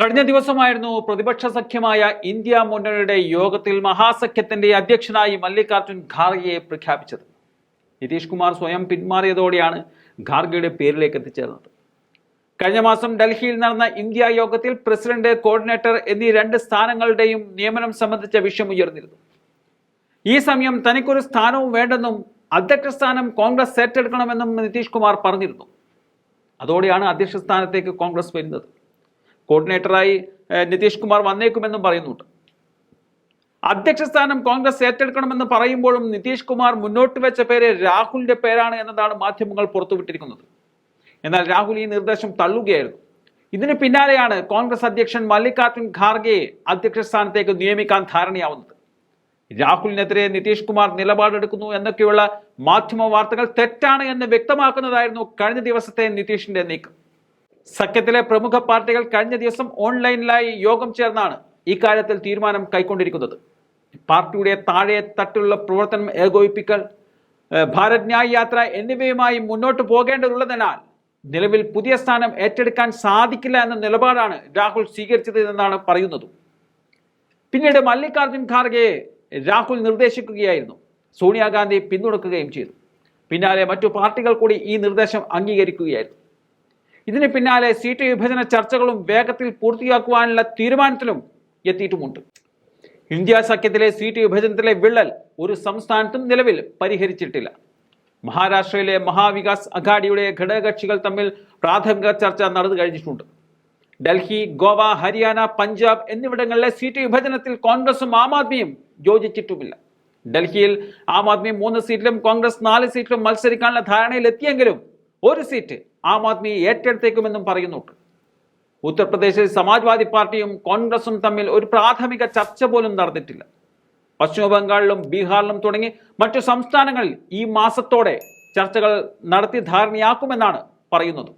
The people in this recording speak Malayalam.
കഴിഞ്ഞ ദിവസമായിരുന്നു പ്രതിപക്ഷ സഖ്യമായ ഇന്ത്യ മുന്നണിയുടെ യോഗത്തിൽ മഹാസഖ്യത്തിന്റെ അധ്യക്ഷനായി മല്ലികാർജുൻ ഖാർഗെയെ പ്രഖ്യാപിച്ചത്. നിതീഷ് കുമാർ സ്വയം പിന്മാറിയതോടെയാണ് ഖാർഗെയുടെ പേരിലേക്ക് എത്തിച്ചേർന്നത്. കഴിഞ്ഞ മാസം ഡൽഹിയിൽ നടന്ന ഇന്ത്യ യോഗത്തിൽ പ്രസിഡന്റ് കോർഡിനേറ്റർ എന്നീ രണ്ട് സ്ഥാനങ്ങളുടെയും നിയമനം സംബന്ധിച്ച വിഷയം ഉയർന്നിരുന്നു. ഈ സമയം തനിക്കൊരു സ്ഥാനവും വേണ്ടെന്നും അധ്യക്ഷ സ്ഥാനം കോൺഗ്രസ് ഏറ്റെടുക്കണമെന്നും നിതീഷ് കുമാർ പറഞ്ഞിരുന്നു. അതോടെയാണ് അധ്യക്ഷ സ്ഥാനത്തേക്ക് കോൺഗ്രസ് വരുന്നത്. കോർഡിനേറ്ററായി നിതീഷ് കുമാർ വന്നേക്കുമെന്നും പറയുന്നുണ്ട്. അധ്യക്ഷ സ്ഥാനം കോൺഗ്രസ് ഏറ്റെടുക്കണമെന്ന് പറയുമ്പോഴും നിതീഷ് കുമാർ മുന്നോട്ട് വെച്ച പേര് രാഹുലിന്റെ പേരാണ് എന്നതാണ് മാധ്യമങ്ങൾ പുറത്തുവിട്ടിരിക്കുന്നത്. എന്നാൽ രാഹുൽ ഈ നിർദ്ദേശം തള്ളുകയായിരുന്നു. ഇതിന് പിന്നാലെയാണ് കോൺഗ്രസ് അധ്യക്ഷൻ മല്ലികാർജുൻ ഖാർഗെയെ അധ്യക്ഷ സ്ഥാനത്തേക്ക് നിയമിക്കാൻ ധാരണയാവുന്നത്. രാഹുലിനെതിരെ നിതീഷ് കുമാർ നിലപാടെടുക്കുന്നു എന്നൊക്കെയുള്ള മാധ്യമ വാർത്തകൾ തെറ്റാണ് എന്ന് വ്യക്തമാക്കുന്നതായിരുന്നു കഴിഞ്ഞ ദിവസത്തെ നിതീഷിന്റെ നീക്കം. സഖ്യത്തിലെ പ്രമുഖ പാർട്ടികൾ കഴിഞ്ഞ ദിവസം ഓൺലൈനിലായി യോഗം ചേർന്നാണ് ഇക്കാര്യത്തിൽ തീരുമാനം കൈക്കൊണ്ടിരിക്കുന്നത്. പാർട്ടിയുടെ താഴെ തട്ടിലുള്ള പ്രവർത്തനം ഏകോപിപ്പിക്കൽ ഭാരത് ന്യായ് യാത്ര എന്നിവയുമായി മുന്നോട്ട് പോകേണ്ടതുള്ളതിനാൽ നിലവിൽ പുതിയ സ്ഥാനം ഏറ്റെടുക്കാൻ സാധിക്കില്ല എന്ന നിലപാടാണ് രാഹുൽ സ്വീകരിച്ചത് എന്നാണ് പറയുന്നത്. പിന്നീട് മല്ലികാർജുൻ ഖാർഗെയെ രാഹുൽ നിർദ്ദേശിക്കുകയായിരുന്നു. സോണിയാഗാന്ധി പിന്തുണക്കുകയും ചെയ്തു. പിന്നാലെ മറ്റു പാർട്ടികൾ കൂടി ഈ നിർദ്ദേശം അംഗീകരിക്കുകയായിരുന്നു. ഇതിന് പിന്നാലെ സീറ്റ് വിഭജന ചർച്ചകളും വേഗത്തിൽ പൂർത്തിയാക്കുവാനുള്ള തീരുമാനത്തിലും എത്തിയിട്ടുമുണ്ട്. ഇന്ത്യ സഖ്യത്തിലെ സീറ്റ് വിഭജനത്തിലെ വിള്ളൽ ഒരു സംസ്ഥാനത്തും നിലവിൽ പരിഹരിച്ചിട്ടില്ല. മഹാരാഷ്ട്രയിലെ മഹാവികാസ് അഘാഡിയുടെ ഘടകകക്ഷികൾ തമ്മിൽ പ്രാഥമിക ചർച്ച നടന്നു കഴിഞ്ഞിട്ടുണ്ട്. ഡൽഹി ഗോവ ഹരിയാന പഞ്ചാബ് എന്നിവിടങ്ങളിലെ സീറ്റ് വിഭജനത്തിൽ കോൺഗ്രസും ആം ആദ്മിയും യോജിച്ചിട്ടുമില്ല. ഡൽഹിയിൽ ആം ആദ്മി മൂന്ന് സീറ്റിലും കോൺഗ്രസ് നാല് സീറ്റിലും മത്സരിക്കാനുള്ള ധാരണയിലെത്തിയെങ്കിലും ഒരു സീറ്റ് ആം ആദ്മി ഏറ്റെടുത്തേക്കുമെന്നും പറയുന്നുണ്ട്. ഉത്തർപ്രദേശിൽ സമാജ്വാദി പാർട്ടിയും കോൺഗ്രസും തമ്മിൽ ഒരു പ്രാഥമിക ചർച്ച പോലും നടന്നിട്ടില്ല. പശ്ചിമബംഗാളിലും ബീഹാറിലും തുടങ്ങി മറ്റു സംസ്ഥാനങ്ങളിൽ ഈ മാസത്തോടെ ചർച്ചകൾ നടത്തി ധാരണയാക്കുമെന്നാണ് പറയുന്നത്.